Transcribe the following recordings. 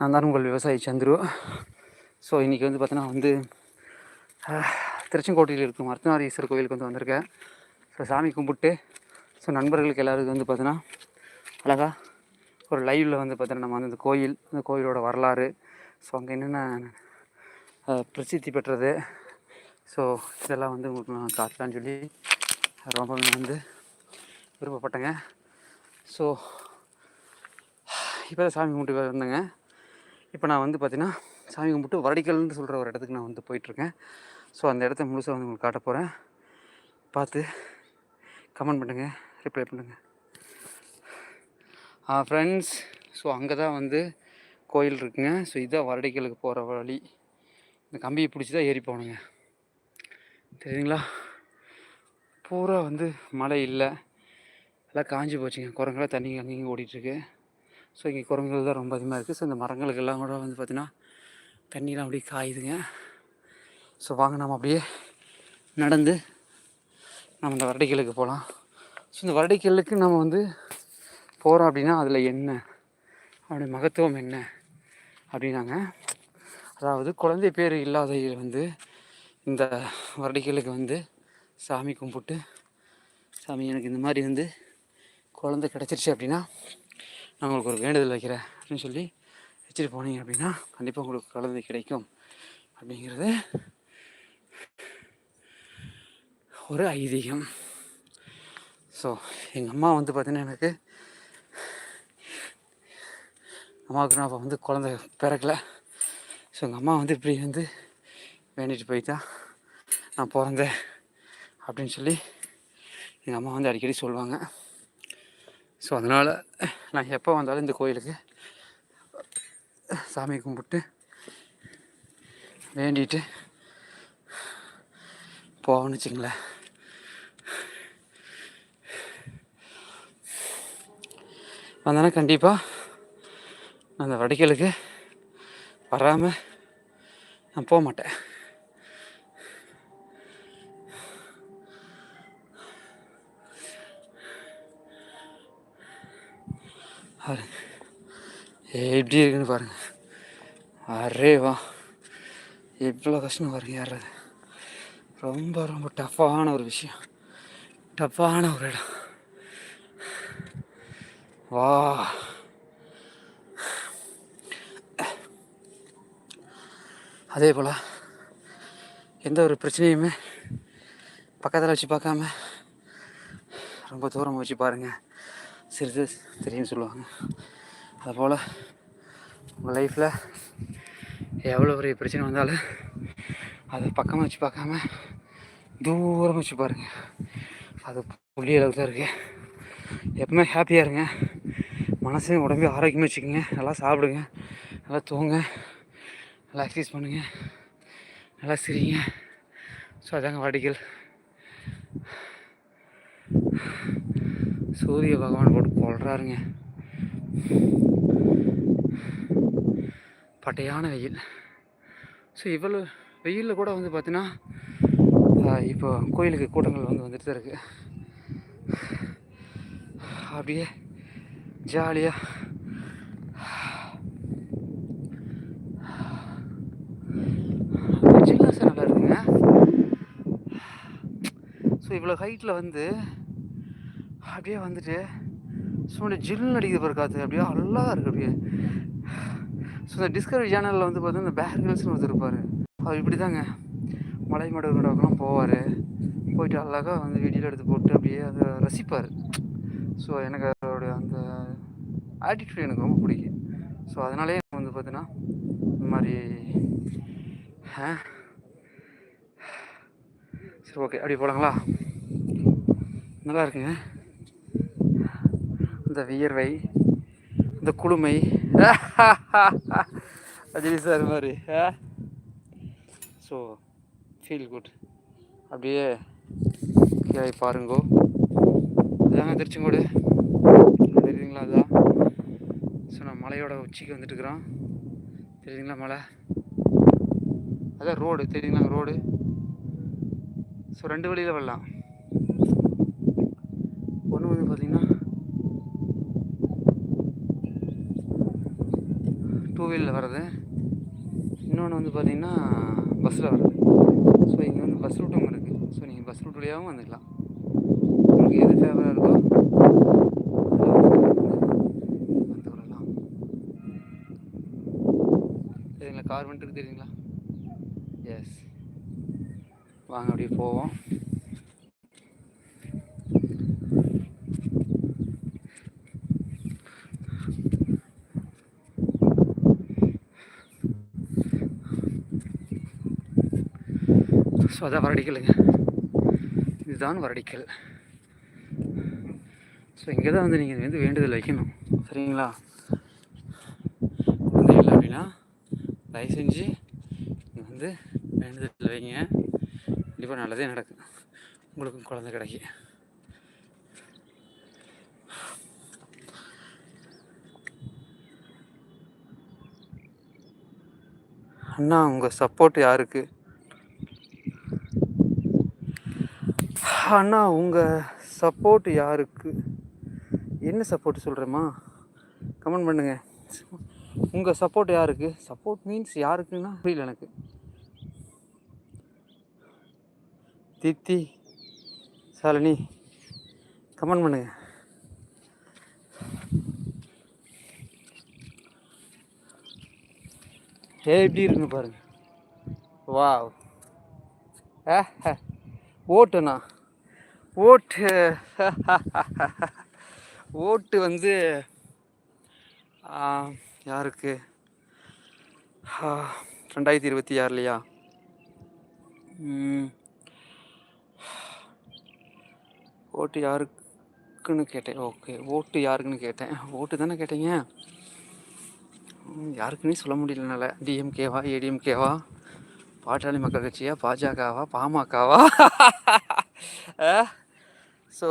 நான் தான் உங்கள் விவசாயி சந்துரு. ஸோ இன்றைக்கி வந்து பார்த்தோன்னா வந்து திருச்செங்கோட்டையில் இருக்கும் அர்த்தநாரீஸ்வரர் கோவிலுக்கு வந்து வந்திருக்கேன். ஸோ சாமி கும்பிட்டு ஸோ நண்பர்களுக்கு எல்லாருக்கும் வந்து பார்த்தீங்கன்னா அழகாக ஒரு லைவில் வந்து பார்த்தீங்கன்னா நம்ம வந்து இந்த கோயில் இந்த கோயிலோட வரலாறு ஸோ அங்கே என்னென்ன பிரசித்தி பெற்றது ஸோ இதெல்லாம் வந்து உங்களுக்கு நான் காட்டலான்னு சொல்லி ரொம்ப வந்து விருப்பப்பட்டேங்க. ஸோ இப்போ தான் சாமி கும்பிட்டு வந்தேங்க. இப்போ நான் வந்து பார்த்தீங்கன்னா சாமி கும்பிட்டு வரடிக்கல்னு சொல்கிற ஒரு இடத்துக்கு நான் வந்து போயிட்டுருக்கேன். ஸோ அந்த இடத்த முழுசாக வந்து உங்களுக்கு காட்ட போகிறேன் பார்த்து கமெண்ட் பண்ணுங்கள் ரிப்ளை பண்ணுங்கள் ஃப்ரெண்ட்ஸ் ஸோ அங்கே தான் வந்து கோயில் இருக்குங்க. ஸோ இதுதான் வரடிக்கலுக்கு போகிற வழி. இந்த கம்பியை பிடிச்சி தான் ஏறி போகணுங்க. தெரியுங்களா பூரா வந்து மழை இல்லை. எல்லாம் காஞ்சி போச்சுங்க. குரங்கெல்லாம் தண்ணி அங்கேயும் ஓடிட்டுருக்கு. ஸோ இங்கே குரங்குகள் தான் ரொம்ப அதிகமாக இருக்குது. ஸோ இந்த மரங்களுக்கெல்லாம் கூட வந்து பார்த்திங்கன்னா தண்ணிலாம் அப்படியே காயுதுங்க. ஸோ வாங்க நம்ம அப்படியே நடந்து நம்ம இந்த வரடிக்கலுக்கு போகலாம். ஸோ இந்த வரடிக்கலுக்கு நம்ம வந்து போகிறோம் அப்படின்னா அதில் என்ன அப்படி மகத்துவம் என்ன அப்படின்னாங்க. அதாவது குழந்தை பேர் இல்லாத வந்து இந்த வரடிகளுக்கு வந்து சாமி கும்பிட்டு சாமி எனக்கு இந்த மாதிரி வந்து குழந்தை கிடச்சிருச்சு அப்படின்னா நான் உங்களுக்கு ஒரு வேண்டுதல் வைக்கிறேன் அப்படின்னு சொல்லி வச்சுட்டு போனீங்க அப்படின்னா கண்டிப்பாக உங்களுக்கு குழந்தை கிடைக்கும் அப்படிங்கிறது ஒரு ஐதீகம். ஸோ எங்கள் அம்மா வந்து பார்த்தீங்கன்னா எனக்கு அம்மாவுக்கு நான் அப்போ வந்து குழந்த பிறக்கல. ஸோ எங்கள் அம்மா வந்து இப்படி வந்து வேண்டிட்டு போயிட்டா நான் பிறந்தேன் அப்படின்னு சொல்லி எங்கள் அம்மா வந்து அடிக்கடி சொல்லுவாங்க. ஸோ அதனால் நான் எப்போ வந்தாலும் இந்த கோயிலுக்கு சாமி கும்பிட்டு வேண்டிட்டு போவேன்னு வச்சுங்களேன் வந்தேன்னா கண்டிப்பாக அந்த வடிக்கலுக்கு வராமல் நான் போக மாட்டேன். எப்படி இருக்குன்னு பாருங்க. அரே வா. எவ்வளோ கஷ்டம் பாருங்க ஏறது ரொம்ப ரொம்ப டஃப்பான ஒரு விஷயம். டஃப்பான ஒரு இடம். வா. அதே போல் எந்த ஒரு பிரச்சனையுமே பக்கத்தில் வச்சு பார்க்காம ரொம்ப தூரம் வச்சு பாருங்கள் சிறிது தெரியும்னு சொல்லுவாங்க. அதுபோல் உங்கள் லைஃப்பில் எவ்வளோ பெரிய பிரச்சனை வந்தாலும் அதை பக்கமாக வச்சு பார்க்காம தூரமாக வச்சு பாருங்கள் அது புள்ளி அளவுக்கு தான் இருக்குது எப்பவுமே ஹாப்பியாக இருங்க. மனசையும் உடம்பையும் ஆரோக்கியமாக வச்சுக்கோங்க. நல்லா சாப்பிடுங்க. நல்லா தூங்க. நல்லா எக்ஸசைஸ் பண்ணுங்க. நல்லா சிரிங்க. ஸோ அதாங்க வாடிக்கல் சூரிய பகவான் போட்டு கொள்றாருங்க. பட்டையான வெயில். ஸோ இவ்வளோ வெயிலில் கூட வந்து பார்த்தீங்கன்னா இப்போ கோயிலுக்கு கூட்டங்கள் வந்து வந்துட்டு தான் இருக்குது அப்படியே ஜாலியாக ஜில்னஸ் இருக்குங்க. ஸோ இவ்வளோ ஹைட்டில் வந்து அப்படியே வந்துட்டு சும்மா ஜில்லுன்னு ஜில்னு அடிக்குது பாரு காற்று அப்படியே அழகாக இருக்குது அப்படியே. ஸோ இந்த டிஸ்கவரி சேனலில் வந்து பார்த்தீங்கன்னா இந்த பேர் ஹில்ஸ்னு ஒருத்தர் அவர் இப்படி தாங்க மலை மடவுக்கெல்லாம் போவார். போயிட்டு அழகாக வந்து வீடியோ எடுத்து போட்டு அப்படியே அதை ரசிப்பார். ஸோ எனக்கு அவருடைய அந்த ஆட்டிடியூட் எனக்கு ரொம்ப பிடிக்கும். ஸோ அதனாலே எனக்கு வந்து பார்த்தீங்கன்னா இந்த மாதிரி சரி ஓகே அப்படி போகலாங்களா நல்லா இருக்குங்க. இந்த வியர்வை இந்த குளுமை. அஜினி சார் மாதிரி ஸோ ஃபீல் குட் அப்படியே கீழே பாருங்கோ. இதாங்க திருச்செங்கோடு தெரியுதுங்களா அதுதான் ஸோ நான் மலையோட உச்சிக்கு வந்துட்டு இருக்கிறோம் தெரியுதுங்களா மலை? அதான் ரோடு தெரியுதுங்களா ரோடு ஸோ ரெண்டு வழியில் வரலாம். ஒன்று வந்து பார்த்தீங்கன்னா டூ வீலில் வர்றது. இன்னொன்று வந்து பார்த்திங்கன்னா பஸ்ஸில் வர்றது. ஸோ இங்கே வந்து பஸ் ரூட்டும் இருக்குது ஸோ நீங்கள் பஸ் ரூட் வழியாகவும் வந்துக்கலாம். உங்களுக்கு எது ஃபேவராக இருக்கோ வந்து வரலாம். சரிங்களா? கார் வந்துட்டு தெரியுங்களா? எஸ் வாங்க அப்படியே போவோம். ஸோ அதான் வரடிக்கலுங்க இதுதான் வரடிக்கல். ஸோ இங்கே தான் வந்து நீங்கள் வந்து வேண்டுதல் வைக்கணும். சரிங்களா? குழந்தை இல்லை அப்படின்னா தயவு செஞ்சு இங்கே வந்து வேண்டுதல் வைங்க. கண்டிப்பாக நல்லதே நடக்கும். உங்களுக்கும் குழந்தை கிடைக்கும் அண்ணா உங்கள் சப்போர்ட் யாருக்கு? அண்ணா உங்கள் சப்போர்ட் யாருக்கு? என்ன சப்போர்ட் சொல்கிறேம்மா கமெண்ட் பண்ணுங்க. உங்கள் சப்போர்ட் யாருக்கு? சப்போர்ட் மீன்ஸ் யாருக்குன்னா? புரியல எனக்கு. தீப்தி சாலினி கமெண்ட் பண்ணுங்க. ஏ எப்படி இருக்குன்னு பாருங்க. வா ஆ ஓட்டுண்ணா ஓட்டு. ஓட்டு வந்து யாருக்கு? ரெண்டாயிரத்தி இருபத்தி ஆறுலையா? ஓட்டு யாருக்குன்னு கேட்டேன். ஓகே ஓட்டு யாருக்குன்னு கேட்டேன். ஓட்டு தானே கேட்டீங்க? யாருக்குன்னே சொல்ல முடியலனால டிஎம்கேவா ஏடிஎம்கேவா பாட்டாளி மக்கள் கட்சியா பாஜகவா பாமகவா? ஸோ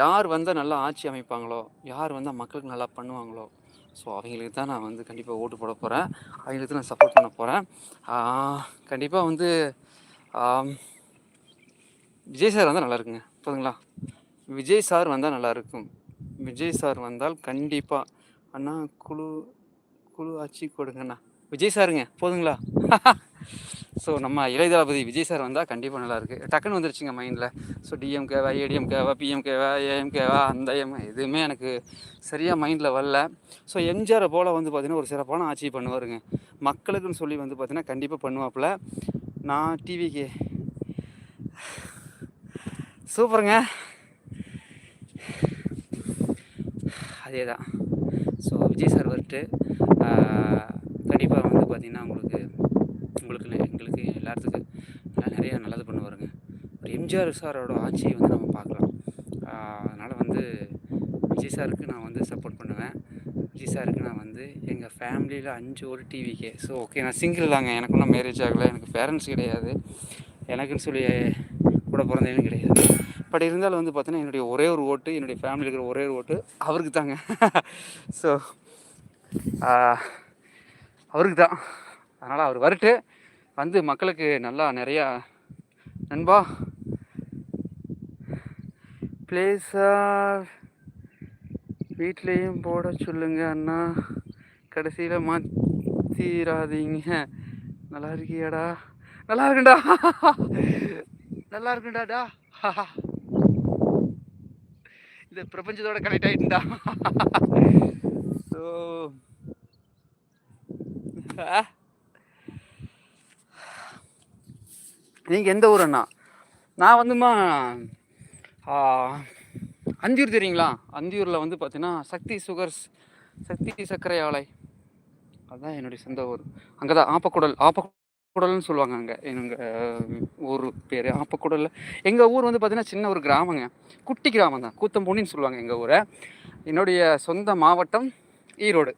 யார் வந்தால் நல்லா ஆட்சி அமைப்பாங்களோ யார் வந்தால் மக்களுக்கு நல்லா பண்ணுவாங்களோ ஸோ அவங்களுக்கு தான் நான் வந்து கண்டிப்பாக ஓட்டு போட போகிறேன் அவங்களுக்கு தான் நான் சப்போர்ட் பண்ண போகிறேன் கண்டிப்பாக வந்து விஜய் சார் வந்தால் நல்லா இருக்குங்க. போதுங்களா விஜய் சார் வந்தால் நல்லா இருக்கும். விஜய் சார் வந்தால் கண்டிப்பாக அண்ணா குழு குழு ஆட்சி கொடுங்கண்ணா. விஜய் சாருங்க போதுங்களா? ஸோ நம்ம இளையதளபதி விஜய் சார் வந்தால் கண்டிப்பாக நல்லாயிருக்கு டக்குன்னு வந்துருச்சுங்க மைண்டில் ஸோ டிஎம்கேவா ஏடிஎம்கேவா பிஎம்கேவா ஏஎம்கேவா அந்த எம் எதுவுமே எனக்கு சரியாக மைண்டில் வரல. ஸோ எம்ஜிஆரை போல் வந்து பார்த்திங்கன்னா ஒரு சிறப்பான ஆட்சி பண்ணுவாருங்க. மக்களுக்குன்னு சொல்லி வந்து பார்த்திங்கன்னா கண்டிப்பாக பண்ணுவாப்புல. நான் டிவிக்கு சூப்பருங்க அதே தான் ஸோ விஜய் சார் வந்துட்டு கண்டிப்பாக வந்து பார்த்திங்கன்னா உங்களுக்கு உங்களுக்கு இல்லை, எங்களுக்கு எல்லாத்துக்கும் எல்லாம் நிறையா நல்லது பண்ணுவாருங்க. ஒரு எம்ஜிஆர் சாரோட ஆட்சியை வந்து நம்ம பார்க்கலாம். அதனால் வந்து விஜய் சாருக்கு நான் வந்து சப்போர்ட் பண்ணுவேன். விஜய் சாருக்கு நான் வந்து எங்கள் ஃபேமிலியில் அஞ்சு ஒரு டிவிக்கே ஸோ ஓகே நான் சிங்கிள் தாங்க. எனக்கு ஒன்றும் மேரேஜ் ஆகலை. எனக்கு பேரண்ட்ஸ் கிடையாது. எனக்குன்னு சொல்லி கூட பிறந்தவங்க கிடையாது. பட் இருந்தாலும் வந்து பார்த்தீங்கன்னா என்னுடைய ஒரே ஒரு ஓட்டு என்னுடைய ஃபேமிலியில் இருக்கிற ஒரே ஒரு ஓட்டு அவருக்கு தாங்க. ஸோ அவருக்கு தான். அதனால் அவர் வரட்டு. வந்து மக்களுக்கு நல்லா நிறையா நண்பா. பிளேஸாக வீட்லேயும் போட சொல்லுங்க அண்ணா. கடைசியில் மாற்றிடாதீங்க நல்லா இருக்கியாடா? நல்லா இருக்குண்டா. நல்லா இருக்குண்டாடா இந்த பிரபஞ்சத்தோட கனெக்ட் ஆகிட்டுண்டா ஸோ நீங்கள் எந்த ஊர் அண்ணா நான் வந்துமா அந்தியூர் தெரியுங்களா? அந்தியூரில் வந்து பார்த்தீங்கன்னா சக்தி சுகர்ஸ் சக்தி சர்க்கரை ஆலை. அதுதான் என்னுடைய சொந்த ஊர். அங்கே தான் ஆப்பக்குடல் ஆப்பக்குடல்னு சொல்லுவாங்க அங்கே. எங்கள் ஊர் பேர் ஆப்பக்குடலில். எங்கள் ஊர் வந்து பார்த்தீங்கன்னா சின்ன ஒரு கிராமங்க. குட்டி கிராமம் தான் கூத்தம்பூனின்னு சொல்லுவாங்க எங்கள் ஊரை. என்னுடைய சொந்த மாவட்டம் ஈரோடு.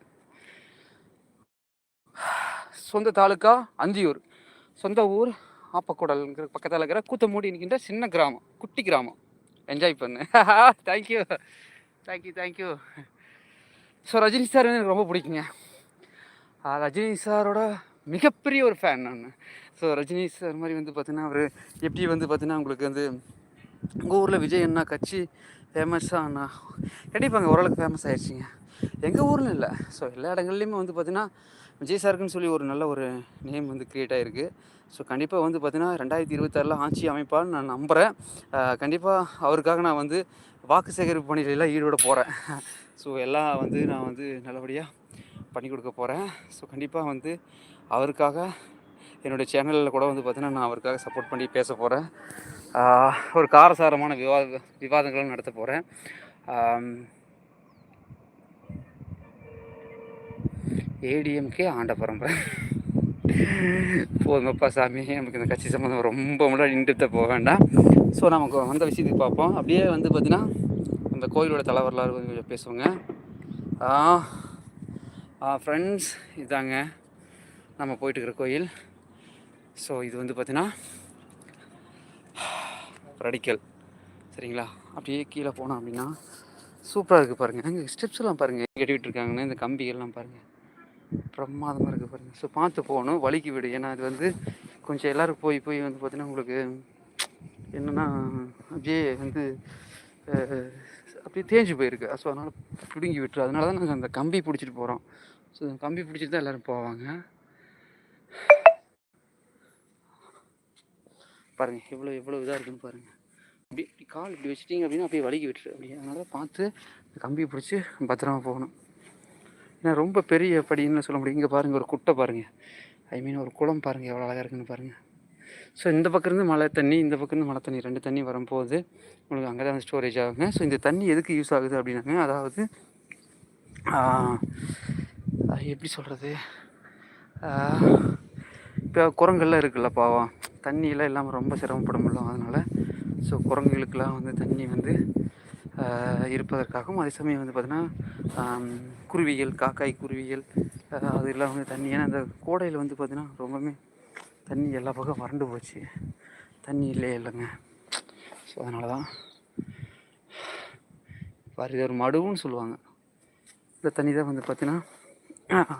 சொந்த தாலுக்கா அந்தியூர். சொந்த ஊர் ஆப்பக்குடல்ங்கிற பக்கத்தில் இருக்கிற கூத்தமூடி நிற்கின்ற சின்ன கிராமம் குட்டி கிராமம். என்ஜாய் பண்ணு. Thank you thank you thank you so Rajini sir எனக்கு ரொம்ப பிடிக்குங்க. ரஜினி சாரோட மிகப்பெரிய ஒரு ஃபேன் நான். ஸோ ரஜினி சார் மாதிரி வந்து பார்த்தீங்கன்னா அவர் எப்படி வந்து பார்த்தீங்கன்னா உங்களுக்கு வந்து உங்கள் ஊரில் விஜய் அண்ணா கட்சி ஃபேமஸாக அண்ணா கண்டிப்பாங்க ஓரளவுக்கு ஃபேமஸ் ஆயிடுச்சுங்க. எங்கள் ஊரில் இல்லை. ஸோ எல்லா இடங்கள்லையுமே வந்து பார்த்திங்கன்னா விஜய் சாருக்குன்னு சொல்லி ஒரு நல்ல ஒரு நேம் வந்து க்ரியேட் ஆகிருக்கு ஸோ கண்டிப்பாக வந்து பார்த்திங்கன்னா ரெண்டாயிரத்தி இருபத்தாறில் ஆட்சி அமைப்பான்னு நான் நம்புகிறேன் கண்டிப்பாக அவருக்காக நான் வந்து வாக்கு சேகரிப்பு பணிகளெல்லாம் ஈடுபட போகிறேன் ஸோ எல்லாம் வந்து நான் வந்து நல்லபடியாக பண்ணி கொடுக்க போகிறேன் ஸோ கண்டிப்பாக வந்து அவருக்காக என்னுடைய சேனலில் கூட வந்து பார்த்திங்கன்னா நான் அவருக்காக சப்போர்ட் பண்ணி பேச போகிறேன் ஒரு காரசாரமான விவாத விவாதங்களும் நடத்த போகிறேன் ஏடிஎம்கே ஆண்ட பரம்பரை. போதுமப்பா சாமி நமக்கு இந்த கட்சி சம்மந்தம் ரொம்ப முன்னாடி நின்றுத்த போக வேண்டாம். ஸோ நமக்கு வந்த விஷயத்துக்கு பார்ப்போம். அப்படியே வந்து பார்த்திங்கன்னா இந்த கோயிலோட தலைவரலாறு கொஞ்சம் பேசுவோங்க. ஃப்ரெண்ட்ஸ் இதாங்க நம்ம போயிட்டுருக்கிற கோயில். ஸோ இது வந்து பார்த்திங்கன்னா ரடிக்கல் சரிங்களா? அப்படியே கீழே போனோம் அப்படின்னா சூப்பராக இருக்குது பாருங்கள் அங்கே ஸ்டெப்ஸ்லாம் பாருங்கள் கட்டிவிட்டு இருக்காங்கன்னு இந்த கம்பிகள்லாம் பாருங்கள் பிரமாதமாக இருக்குது பாருங்கள் ஸோ பார்த்து போகணும். வலிக்கு விடு. ஏன்னா அது வந்து கொஞ்சம் எல்லோரும் போய் போய் வந்து பார்த்திங்கன்னா உங்களுக்கு என்னென்னா அப்படியே வந்து அப்படியே தேஞ்சு போயிருக்கு. ஸோ அதனால் பிடுங்கி விட்டுரு. அதனால தான் நாங்கள் அந்த கம்பி பிடிச்சிட்டு போகிறோம் ஸோ கம்பி பிடிச்சிட்டு தான் எல்லோரும் போவாங்க. பாருங்கள் எவ்வளோ எவ்வளோ இதாக இருக்குன்னு பாருங்கள் அப்படி கால் இப்படி வச்சிட்டிங்க அப்படின்னா அப்படியே வலிக்கி விட்டுரு. அப்படி அதனால பார்த்து கம்பி பிடிச்சி பத்திரமா போகணும். ஏன்னா ரொம்ப பெரிய படின்னு சொல்ல முடியும். இங்கே பாருங்கள் ஒரு குட்டை பாருங்கள் ஐ மீன் ஒரு குளம் பாருங்கள் எவ்வளோ அழகாக இருக்குன்னு பாருங்கள் ஸோ இந்த பக்கம் இருந்து மழை தண்ணி இந்த பக்கம் இருந்து மழை தண்ணி ரெண்டு தண்ணி வரும்போது உங்களுக்கு அங்கே தான் ஸ்டோரேஜ் ஆகுங்க. ஸோ இந்த தண்ணி எதுக்கு யூஸ் ஆகுது அப்படின்னாங்க அதாவது எப்படி சொல்கிறது இப்போ குரங்கள்லாம் இருக்குல்ல பாவம். தண்ணியெல்லாம் இல்லாமல் ரொம்ப சிரமப்பட அதனால். ஸோ குரங்குகளுக்கெல்லாம் வந்து தண்ணி வந்து இருப்பதற்காகவும் அதே சமயம் வந்து பார்த்திங்கன்னா குருவிகள் காக்காய் குருவிகள் அது எல்லாம் வந்து தண்ணி. ஏன்னா அந்த கோடையில் வந்து பார்த்திங்கன்னா ரொம்பவுமே தண்ணி எல்லா பக்கம் வறண்டு போச்சு. தண்ணி இல்லையே இல்லைங்க. ஸோ அதனால தான் பாரு ஒரு மடுவுன்னு சொல்லுவாங்க. இந்த தண்ணி தான் வந்து பார்த்திங்கன்னா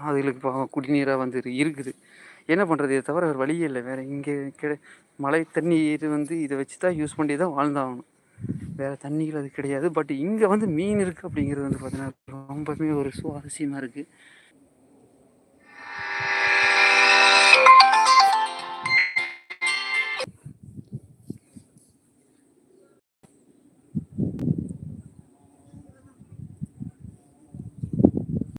அதுகளுக்கு இப்போ குடிநீராக வந்து இருக்குது. என்ன பண்ணுறது இதை தவிர ஒரு வழியே இல்லை. வேறு இங்கே கிடை மழை தண்ணீர் வந்து இதை வச்சு தான் யூஸ் பண்ணி தான் வாழ்ந்தாகணும். வேறு தண்ணிகள் அது கிடையாது. பட் இங்கே வந்து மீன் இருக்குது அப்படிங்கிறது வந்து பார்த்திங்கன்னா ரொம்பவே ஒரு சுவாரஸ்யமாக இருக்குது